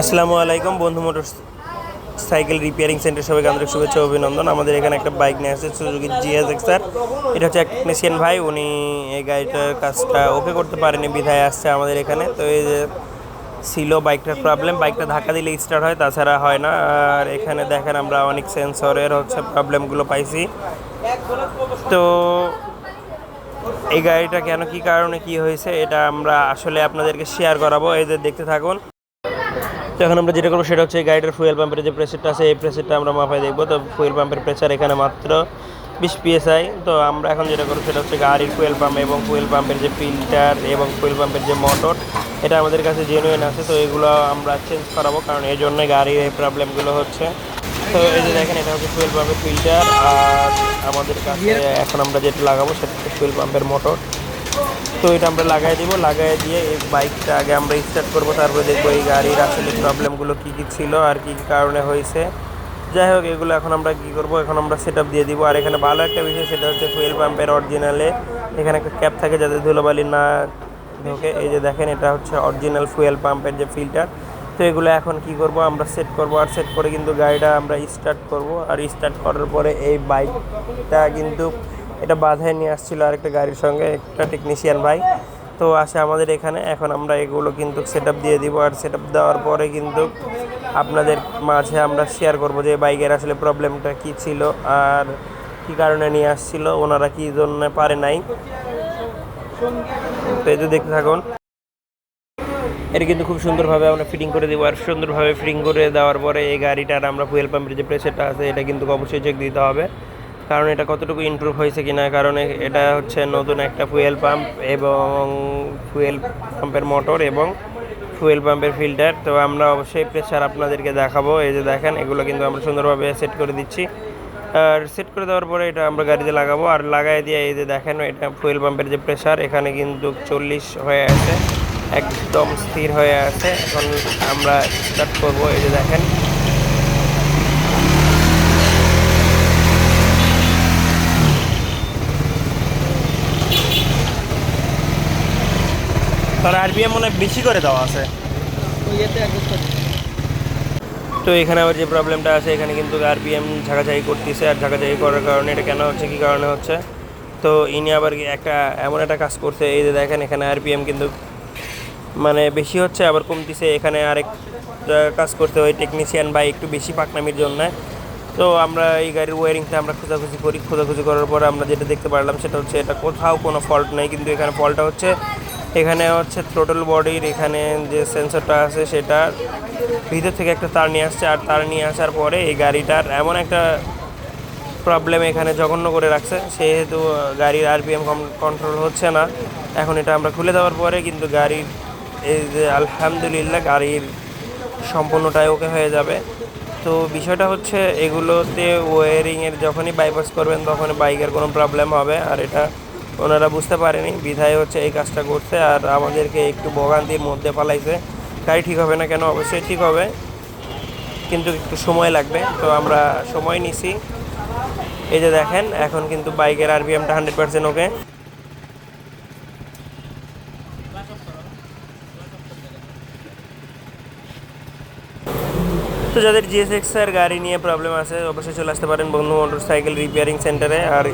আসসালামু আলাইকুম, বন্ধু মোটর সাইকেল রিপেয়ারিং সেন্টার সবাইকে আন্তরিক শুভেচ্ছা অভিনন্দন। আমাদের এখানে একটা বাইক নিয়ে আসছে সুজুকি জিএস এক্সার এটা হচ্ছে এক টেকনিশিয়ান ভাই, উনি এই গাড়িটার কাজটা ওকে করতে পারেনি, বিধায় আসছে আমাদের এখানে। তো এই যে ছিল বাইকটার প্রবলেম বাইকটা ধাক্কা দিলে স্টার্ট হয়, তাছাড়া হয় না। আর এখানে দেখেন আমরা অনেক সেন্সরের হচ্ছে প্রবলেমগুলো পাইছি। তো এই গাড়িটা কেন, কি কারণে কি হয়েছে, এটা আমরা আসলে আপনাদেরকে শেয়ার করাবো। এই যে দেখতে থাকুন। তো এখন আমরা যেটা করব সেটা হচ্ছে গাড়িটার ফুয়েল পাম্পের যে প্রেসারটা আছে, এই প্রেসারটা আমরা মাপায় দেখব। তো ফুয়েল পাম্পের প্রেসার এখানে মাত্র বিশ পিএসআই তো আমরা এখন যেটা করব সেটা হচ্ছে গাড়ির ফুয়েল পাম্প এবং ফুয়েল পাম্পের যে ফিল্টার এবং ফুয়েল পাম্পের যে মোটর এটা আমাদের কাছে জেনুইন আছে। তো এগুলো আমরা চেঞ্জ করাবো, কারণ এই জন্যই গাড়ির এই প্রবলেমগুলো হচ্ছে। তো এই যে দেখেন, এটা হচ্ছে ফুয়েল পাম্পের ফিল্টার আর আমাদের কাছে এখন আমরা যেটা লাগাবো সেটা হচ্ছে ফুয়েল পাম্পের মোটর তো এটা আমরা লাগাই দিব, লাগাই দিয়ে এই বাইকটা আগে আমরা স্টার্ট করব, তারপরে দেখব এই গাড়ির আসলে প্রবলেমগুলো কী কী ছিল আর কী কী কারণে হয়েছে। যাই হোক, এগুলো এখন আমরা কী করব, এখন আমরা সেট দিয়ে দিব। আর এখানে ভালো একটা বিষয়, সেটা হচ্ছে ফুয়েল পাম্পের অরিজিনালে এখানে একটা ক্যাপ থাকে যাতে ধুলোবালি না ঢোকে। এই যে দেখেন, এটা হচ্ছে অরিজিনাল ফুয়েল পাম্পের যে ফিল্টার তো এগুলো এখন কি করব, আমরা সেট করব। আর সেট করে কিন্তু গাড়িটা আমরা স্টার্ট করব। আর স্টার্ট করার পরে এই বাইকটা কিন্তু এটা বাধায় নিয়ে আসছিল আরেকটা গাড়ির সঙ্গে, একটা টেকনিশিয়ান ভাই। তো আসে আমাদের এখানে, এখন আমরা এগুলো কিন্তু সেট দিয়ে দিব। আর সেট দেওয়ার পরে কিন্তু আপনাদের মাঝে আমরা শেয়ার করব যে বাইকের আসলে প্রবলেমটা কি ছিল আর কি কারণে নিয়ে আসছিল, ওনারা কি জন্য পারে নাই। তো দেখতে থাকুন। এটা কিন্তু খুব সুন্দরভাবে আমরা ফিটিং করে দেবো। আর সুন্দরভাবে ফিটিং করে দেওয়ার পরে এই গাড়িটার আমরা ফুয়েল পাম্পের যে প্রেসারটা আছে, এটা কিন্তু অবশ্যই চেক দিতে হবে। কারণ এটা কতটুকু ইমপ্রুভ হয়েছে কিনা, কারণ এ- এটা হচ্ছে নতুন একটা ফুয়েল পাম্প এবং ফুয়েল পাম্পের মোটর এবং ফুয়েল পাম্পের ফিল্টার তো আমরা অবশ্যই প্রেশার আপনাদেরকে দেখাবো। এই যে দেখেন, এগুলো কিন্তু আমরা সুন্দরভাবে সেট করে দিচ্ছি। আর সেট করে দেওয়ার পরে এটা আমরা গাড়িতে লাগাবো। আর লাগাই দিয়ে এই যে দেখেন, এটা ফুয়েল পাম্পের যে প্রেশার এখানে কিন্তু চল্লিশ হয়ে আছে, একদম স্থির হয়ে আছে। এখন আমরা স্টার্ট করব। এই যে দেখেন তার আরপিএম মনে হয় বেশি করে দেওয়া আছে। তো এখানে আবার যে প্রবলেমটা আছে এখানে কিন্তু আরপিএম ঝাঁকাঝাঁকি করতেছে আর ঝাঁকাঝাঁকি করার কারণে এটা কেন হচ্ছে কী কারণে হচ্ছে? তো ইনি আবার কি একটা এমন একটা কাজ করছে এই যে দেখেন এখানে আরপিএম কিন্তু মানে বেশি হচ্ছে আবার কমতিছে। এখানে আরেক কাজ করতে হয় টেকনিশিয়ান বা একটু বেশি পাকনামির জন্য। তো আমরা এই গাড়ির ওয়ারিংটা আমরা খোঁজাখুঁজি করি। খোঁজাখুঁজি করার পর আমরা যেটা দেখতে পারলাম সেটা হচ্ছে এটা কোথাও কোনো ফল্ট নেই কিন্তু এখানে ফল্টটা হচ্ছে এখানে হচ্ছে থ্রোটল বডির এখানে যে সেন্সরটা আছে সেটা ভিতর থেকে একটা তার নিয়ে আসছে, আর তার নিয়ে আসার পরে এই গাড়িটার এমন একটা প্রবলেম এখানে জঘন্য করে রাখছে। সেহেতু গাড়ির আরপিএম কন্ট্রোল হচ্ছে না। এখন এটা আমরা খুলে দেওয়ার পরে কিন্তু গাড়ির এই যে আলহামদুলিল্লাহ গাড়ির সম্পূর্ণটাই ওকে হয়ে যাবে। তো বিষয়টা হচ্ছে এগুলোতে ওয়ারিংয়ের যখনই বাইপাস করবেন তখন বাইকের কোনো প্রবলেম হবে, আর এটা ওনারা বুঝতে পারেনি, বিধায় হচ্ছে এই কাজটা করছে আর আমাদেরকে একটু ভোগান্তির মধ্যে পালাইছে। গাড়ি ঠিক হবে না কেন? অবশ্যই ঠিক হবে। কিন্তু একটু সময় লাগবে। তো আমরা সময় নিছি। এই যে দেখেন, এখন কিন্তু বাইকের আরপিএমটা হান্ড্রেড পার্সেন্ট ওকে। তো যাদের জিএসএক্স এর গাড়ি নিয়ে প্রবলেম আছে, অবশ্যই চলে আসতে পারেন বন্ধু মোটর সাইকেল রিপেয়ারিং সেন্টারে আর